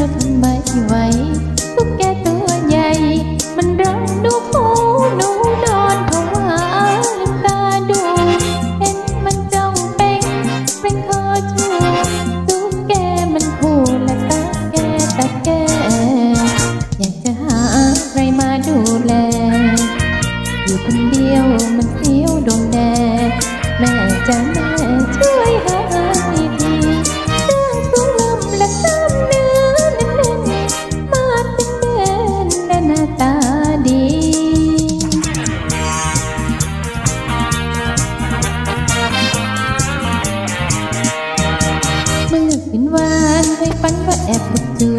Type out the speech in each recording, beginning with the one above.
นึกไม่ไหวตุ๊กแกตัวใหญ่ มันร้องดูหูหนูนอนผวาลืมตาดู เห็นมันจ้องเป่งเป่งคอชูตุ๊กแกมันคู่และตาแกตาแก อยากจะหาใครมาดูแล อยู่คนเดียวมันเสียวโดวงแด แม่จะแม่ช่วยหา กินวานให้ฝันว่าแอบจุบจู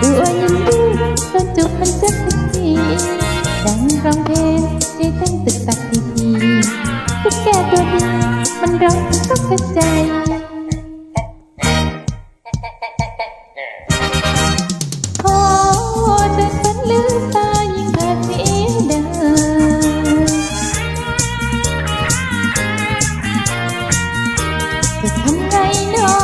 ตัวยิ้มดีก็จูบมันจะสักทีดังร้องเพลงใจเต้นตึกตักทีทีตุ๊กแกตัวดีมันร้องตุ๊กกระใจโอ้เธอฉันลืมตายิ่งเธอเสีดาจะทำไงเนาะ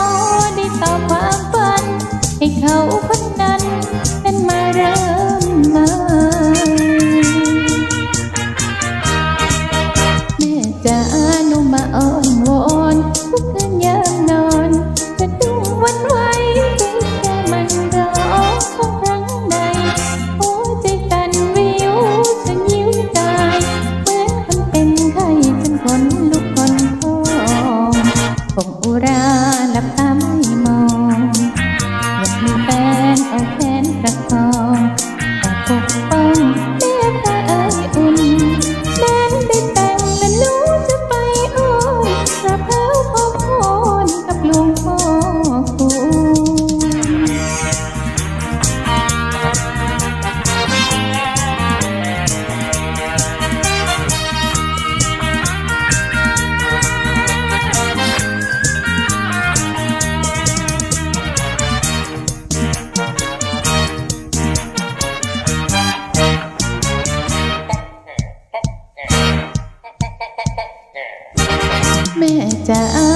แม่จ๋า